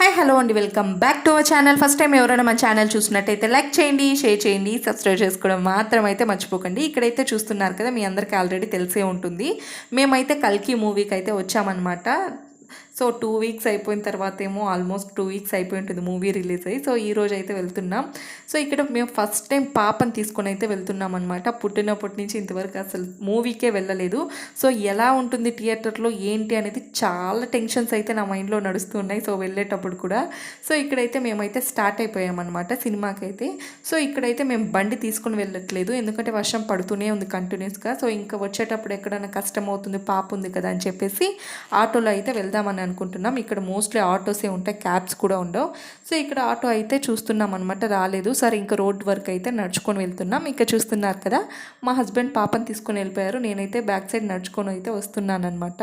Hi hello అండి welcome back to our channel first time ఎవరైనా మన ఛానల్ చూసినట్టయితే లైక్ చేయండి షేర్ చేయండి సబ్స్క్రైబ్ చేసుకోవడం మాత్రం అయితే మర్చిపోకండి. ఇక్కడైతే చూస్తున్నారు కదా మీ అందరికీ ఆల్రెడీ తెలిసే ఉంటుంది. మేమైతే కల్కి మూవీకి అయితే వచ్చామన్నమాట. సో టూ వీక్స్ అయిపోయిన తర్వాత ఏమో ఆల్మోస్ట్ టూ వీక్స్ అయిపోయి ఉంటుంది మూవీ రిలీజ్ అయ్యి. సో ఈ రోజు అయితే వెళ్తున్నాం. సో ఇక్కడ మేము ఫస్ట్ టైం పాపని తీసుకొని అయితే వెళ్తున్నాం అనమాట పుట్టినప్పటి నుంచి ఇంతవరకు అసలు మూవీకే వెళ్ళలేదు. సో ఎలా ఉంటుంది థియేటర్లో ఏంటి అనేది చాలా టెన్షన్స్ అయితే నా మైండ్లో నడుస్తున్నాయి సో వెళ్ళేటప్పుడు కూడా. సో ఇక్కడైతే మేమైతే స్టార్ట్ అయిపోయామన్నమాట సినిమాకి అయితే సో ఇక్కడైతే మేము బండి తీసుకొని వెళ్ళట్లేదు. ఎందుకంటే వర్షం పడుతూనే ఉంది కంటిన్యూస్గా సో ఇంకా వచ్చేటప్పుడు ఎక్కడైనా కష్టం అవుతుంది పాప ఉంది కదా అని చెప్పేసి ఆటోలో అయితే వెళ్దామని అనుకుంటున్నాం. ఇక్కడ మోస్ట్లీ ఆటోసే ఉంటాయి. క్యాబ్స్ కూడా ఉండవు. సో ఇక్కడ ఆటో అయితే చూస్తున్నాం అనమాట రాలేదు. సరే ఇంకా రోడ్ వర్క్ అయితే నడుచుకొని వెళ్తున్నాం. ఇంకా చూస్తున్నారు కదా మా హస్బెండ్ పాపని తీసుకొని వెళ్ళిపోయారు. నేనైతే బ్యాక్ సైడ్ నడుచుకొని అయితే వస్తున్నాను అనమాట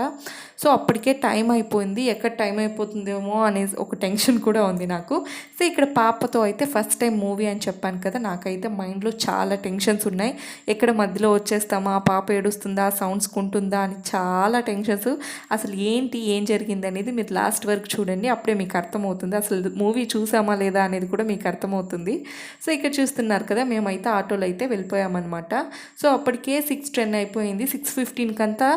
సో అప్పటికే టైం అయిపోయింది. ఎక్కడ టైం అయిపోతుందేమో అనే ఒక టెన్షన్ కూడా ఉంది నాకు. సో ఇక్కడ పాపతో అయితే ఫస్ట్ టైం మూవీ అని చెప్పాను కదా నాకైతే మైండ్లో చాలా టెన్షన్స్ ఉన్నాయి. ఎక్కడ మధ్యలో వచ్చేస్తామా? పాప ఏడుస్తుందా? సౌండ్స్ కుంటుందా? అని చాలా టెన్షన్స్. అసలు ఏంటి? ఏం జరిగింది? అనేది మీరు లాస్ట్ వరకు చూడండి అప్పుడే మీకు అర్థమవుతుంది. అసలు మూవీ చూసామా లేదా అనేది కూడా మీకు అర్థమవుతుంది. సో ఇక్కడ చూస్తున్నారు కదా మేమైతే ఆటోలో అయితే వెళ్ళిపోయామన్నమాట. సో అప్పటికే సిక్స్ టెన్ అయిపోయింది. సిక్స్ ఫిఫ్టీన్కి అంతా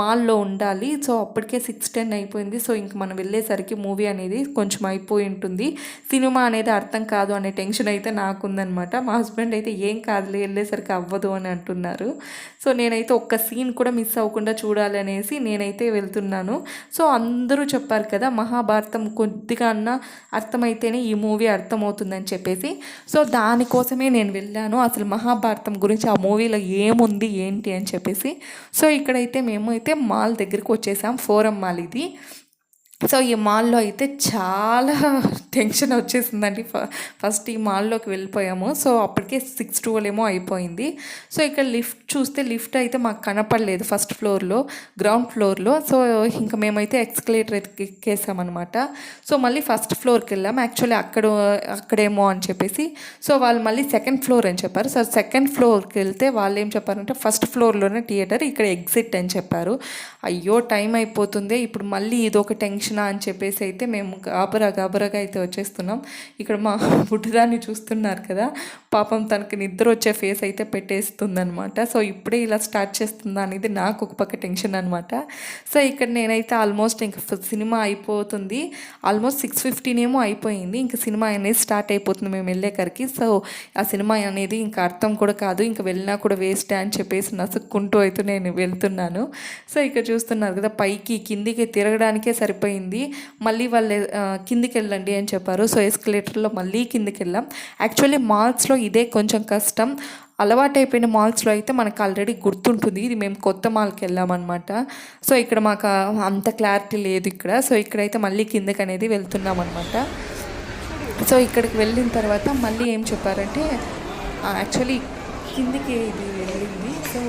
మాల్లో ఉండాలి. సో అప్పటికే సిక్స్ టెన్ అయిపోయింది. సో ఇంక మనం వెళ్ళేసరికి మూవీ అనేది కొంచెం అయిపోయి ఉంటుంది. సినిమా అనేది అర్థం కాదు అనే టెన్షన్ అయితే నాకుందనమాట మా హస్బెండ్ అయితే ఏం కాదులే వెళ్ళేసరికి అవ్వదు అని అంటున్నారు. సో నేనైతే ఒక్క సీన్ కూడా మిస్ అవ్వకుండా చూడాలనేసి నేనైతే వెళ్తున్నాను. సో అందరూ చెప్పారు కదా మహాభారతం కొద్దిగా అన్న అర్థమైతేనే ఈ మూవీ అర్థమవుతుందని చెప్పేసి. సో దానికోసమే నేను వెళ్ళాను. అసలు మహాభారతం గురించి ఆ మూవీలో ఏముంది ఏంటి అని చెప్పేసి. సో ఇక్కడైతే మేము అయితే మాల్ దగ్గరికి వచ్చేసాం ఫోరం మాల్ ఇది. సో ఈ మాల్లో అయితే చాలా టెన్షన్ వచ్చేసిందండి. ఫ ఫస్ట్ ఈ మాల్లోకి వెళ్ళిపోయాము. సో అప్పటికే సిక్స్ ట్వెల్వ్ ఏమో అయిపోయింది. సో ఇక్కడ లిఫ్ట్ చూస్తే లిఫ్ట్ అయితే మాకు కనపడలేదు ఫస్ట్ ఫ్లోర్లో గ్రౌండ్ ఫ్లోర్లో. సో ఇంకా మేమైతే ఎక్స్కలేటర్ ఎక్కేసామన్నమాట. సో మళ్ళీ ఫస్ట్ ఫ్లోర్కి వెళ్ళాము యాక్చువల్లీ అక్కడ అక్కడేమో అని చెప్పేసి. సో వాళ్ళు మళ్ళీ సెకండ్ ఫ్లోర్ అని చెప్పారు. సో సెకండ్ ఫ్లోర్కి వెళ్తే వాళ్ళు ఏం చెప్పారంటే ఫస్ట్ ఫ్లోర్లోనే థియేటర్ ఇక్కడ ఎగ్జిట్ అని చెప్పారు. అయ్యో టైం అయిపోతుంది. ఇప్పుడు మళ్ళీ ఇదొక టెన్షన్ అని చెప్పేసి అయితే మేము గాబరా గాబరాగా అయితే వచ్చేస్తున్నాం. ఇక్కడ మా బుడ్డదాన్ని చూస్తున్నారు కదా పాపం తనకి నిద్ర వచ్చే ఫేస్ అయితే పెట్టేస్తుందనమాట సో ఇప్పుడే ఇలా స్టార్ట్ చేస్తుందా అనేది నాకు ఒక పక్క టెన్షన్ అనమాట సో ఇక్కడ నేనైతే ఆల్మోస్ట్ ఇంకా సినిమా అయిపోతుంది. ఆల్మోస్ట్ సిక్స్ ఫిఫ్టీన్ ఏమో అయిపోయింది. ఇంకా సినిమా అనేది స్టార్ట్ అయిపోతుంది మేము వెళ్ళేకరికి. సో ఆ సినిమా అనేది ఇంకా అర్థం కూడా కాదు. ఇంకా వెళ్ళినా కూడా వేస్ట్ అని చెప్పేసి నసుక్కుంటూ అయితే నేను వెళ్తున్నాను. సో ఇక్కడ చూస్తున్నారు కదా పైకి కిందికి తిరగడానికే సరిపోయింది. మళ్ళీ వాళ్ళు కిందికి వెళ్ళండి అని చెప్పారు. సో ఎస్కలేటర్లో మళ్ళీ కిందికి వెళ్ళాం యాక్చువల్లీ మాల్స్లో ఇదే కొంచెం కష్టం. అలవాటైపోయిన మాల్స్లో అయితే మనకు ఆల్రెడీ గుర్తుంటుంది. ఇది మేము కొత్త మాల్కి వెళ్ళామన్నమాట. సో ఇక్కడ మాకు అంత క్లారిటీ లేదు ఇక్కడ. సో ఇక్కడైతే మళ్ళీ కిందకి అనేది వెళ్తున్నాం అనమాట సో ఇక్కడికి వెళ్ళిన తర్వాత మళ్ళీ ఏం చెప్పారంటే యాక్చువల్లీ కిందికి ఇది వెళ్ళింది. సో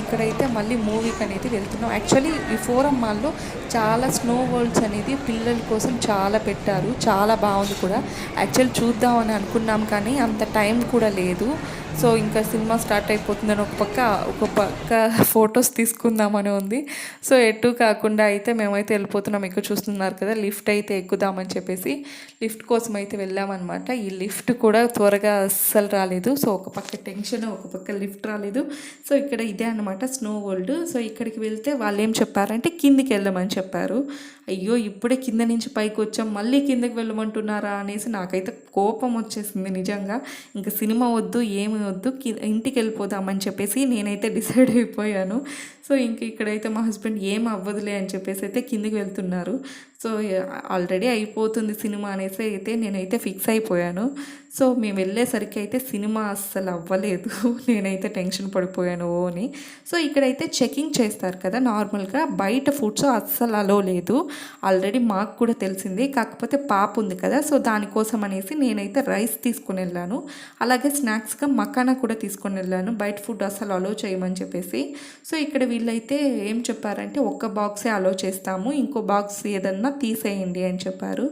ఇక్కడైతే మళ్ళీ మూవీకి అనేది వెళ్తున్నాం. యాక్చువల్లీ ఈ ఫోరం మాల్లో చాలా స్నో వరల్డ్స్ అనేది పిల్లల కోసం చాలా పెట్టారు. చాలా బాగుంది కూడా. యాక్చువల్ చూద్దామని అనుకున్నాం కానీ అంత టైం కూడా లేదు. సో ఇంకా సినిమా స్టార్ట్ అయిపోతుందని ఒక పక్క ఒక పక్క ఫొటోస్ తీసుకుందామని ఉంది. సో ఎటు కాకుండా అయితే మేమైతే వెళ్ళిపోతున్నాం. ఎక్కువ చూస్తున్నారు కదా లిఫ్ట్ అయితే ఎక్కుదామని చెప్పేసి లిఫ్ట్ కోసం అయితే వెళ్ళామన్నమాట. ఈ లిఫ్ట్ కూడా త్వరగా అస్సలు రాలేదు. సో ఒక పక్క టెన్షన్ ఒక పక్క లిఫ్ట్ రాలేదు. సో ఇక్కడ ఇదే అనమాట స్నో వరల్డ్. సో ఇక్కడికి వెళ్తే వాళ్ళు ఏం చెప్పారంటే కిందికి వెళ్ళమని చెప్పారు. అయ్యో ఇప్పుడే కింద నుంచి పైకి వచ్చాం. మళ్ళీ కిందకి వెళ్ళమంటున్నారా అనేసి నాకైతే కోపం వచ్చేసింది నిజంగా. ఇంకా సినిమా వద్దు ఏమి వద్దు ఇంటికి వెళ్ళిపోదామని చెప్పేసి నేనైతే డిసైడ్ అయిపోయాను. సో ఇంక ఇక్కడైతే మా హస్బెండ్ ఏం అవ్వదులే అని చెప్పేసి అయితే కిందికి వెళ్తున్నారు. సో ఆల్రెడీ అయిపోతుంది సినిమా అనేసి అయితే నేనైతే ఫిక్స్ అయిపోయాను. సో మేము వెళ్ళేసరికి అయితే సినిమా అస్సలు అవ్వలేదు. నేనైతే టెన్షన్ పడిపోయాను ఓ అని సో ఇక్కడైతే చెకింగ్ చేస్తారు కదా నార్మల్గా. బయట ఫుడ్స్ అస్సలు అలో లేదు. ఆల్రెడీ మాకు కూడా తెలిసింది. కాకపోతే పాప ఉంది కదా. సో దానికోసం అనేసి నేనైతే రైస్ తీసుకుని వెళ్ళాను. అలాగే స్నాక్స్గా మకానా కూడా తీసుకొని వెళ్ళాను. బయట ఫుడ్ అసలు అలో చేయమని చెప్పేసి. సో ఇక్కడ వీళ్ళైతే ఏం చెప్పారంటే ఒక్క బాక్సే అలో చేస్తాము ఇంకో బాక్స్ ఏదన్నా తీసేయండి అని చెప్పారు.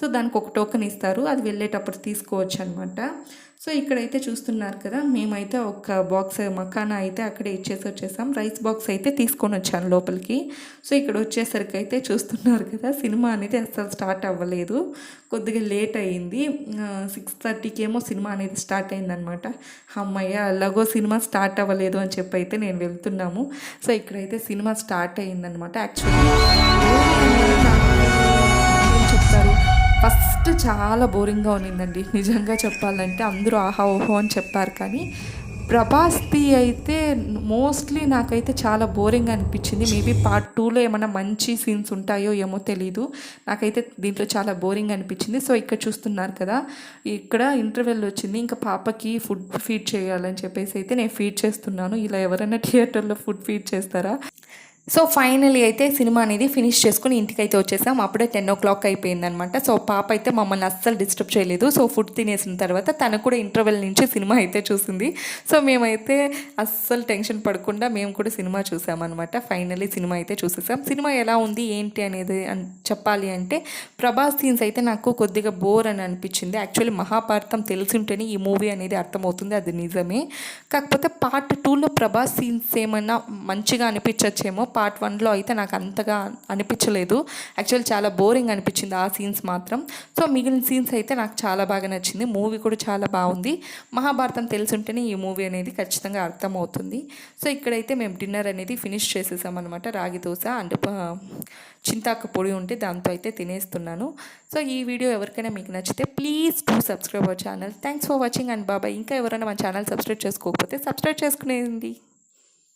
సో దానికి ఒక టోకెన్ ఇస్తారు. అది వెళ్ళేటప్పుడు తీసుకోవచ్చు అనమాట సో ఇక్కడైతే చూస్తున్నారు కదా మేమైతే ఒక బాక్స్ మకానా అయితే అక్కడే ఇచ్చేసి వచ్చేసాం. రైస్ బాక్స్ అయితే తీసుకొని వచ్చాను లోపలికి. సో ఇక్కడ వచ్చేసరికి అయితే చూస్తున్నారు కదా సినిమా అనేది అస్సలు స్టార్ట్ అవ్వలేదు. కొద్దిగా లేట్ అయ్యింది సిక్స్ థర్టీకి ఏమో సినిమా అనేది స్టార్ట్ అయిందనమాట. అమ్మయ్య అలాగో సినిమా స్టార్ట్ అవ్వలేదు అని చెప్పి అయితే నేను వెళ్తున్నాము. సో ఇక్కడైతే సినిమా స్టార్ట్ అయిందనమాట. యాక్చువల్లీ ఫస్ట్ చాలా బోరింగ్గా ఉన్నిందండి. నిజంగా చెప్పాలంటే అందరూ ఆహా ఓహో అని చెప్పారు. కానీ ప్రభాస్ది అయితే మోస్ట్లీ నాకైతే చాలా బోరింగ్ అనిపించింది. మేబీ పార్ట్ టూలో ఏమైనా మంచి సీన్స్ ఉంటాయో ఏమో తెలీదు. నాకైతే దీంట్లో చాలా బోరింగ్ అనిపించింది. సో ఇక్కడ చూస్తున్నారు కదా ఇక్కడ ఇంటర్వెల్ వచ్చింది. ఇంకా పాపకి ఫుడ్ ఫీడ్ చేయాలని చెప్పేసి అయితే నేను ఫీడ్ చేస్తున్నాను. ఇలా ఎవరైనా థియేటర్లో ఫుడ్ ఫీడ్ చేస్తారా? సో ఫైనలీ అయితే సినిమా అనేది ఫినిష్ చేసుకుని ఇంటికి అయితే వచ్చేసాం. అప్పుడే టెన్ ఓ క్లాక్ అయిపోయిందనమాట సో పాప అయితే మమ్మల్ని అస్సలు డిస్టర్బ్ చేయలేదు. సో ఫుడ్ తినేసిన తర్వాత తను కూడా ఇంటర్వెల్ నుంచి సినిమా అయితే చూసింది. సో మేమైతే అస్సలు టెన్షన్ పడకుండా మేము కూడా సినిమా చూసామన్నమాట. ఫైనలీ సినిమా అయితే చూసేసాం. సినిమా ఎలా ఉంది ఏంటి అనేది చెప్పాలి అంటే ప్రభాస్ సీన్స్ అయితే నాకు కొద్దిగా బోర్ అని అనిపించింది. యాక్చువల్లీ మహాభారతం తెలిసి ఉంటేనే ఈ మూవీ అనేది అర్థమవుతుంది అది నిజమే. కాకపోతే పార్ట్ టూలో ప్రభాస్ సీన్స్ ఏమైనా మంచిగా అనిపించచ్చేమో పార్ట్ వన్లో అయితే నాకు అంతగా అనిపించలేదు. యాక్చువల్ చాలా బోరింగ్ అనిపించింది ఆ సీన్స్ మాత్రం. సో మిగిలిన సీన్స్ అయితే నాకు చాలా బాగా నచ్చింది. మూవీ కూడా చాలా బాగుంది. మహాభారతం తెలిసి ఉంటేనే ఈ మూవీ అనేది ఖచ్చితంగా అర్థమవుతుంది. సో ఇక్కడైతే మేము డిన్నర్ అనేది ఫినిష్ చేసేసామన్నమాట రాగి దోశ అండ్ చింతాకు పొడి ఉంటే దాంతో అయితే తినేస్తున్నాను. సో ఈ వీడియో ఎవరికైనా మీకు నచ్చితే please do subscribe our channel thanks for watching and బాబాయ్ ఇంకా ఎవరైనా మన ఛానల్ సబ్స్క్రైబ్ చేసుకోకపోతే సబ్స్క్రైబ్ చేసుకునేది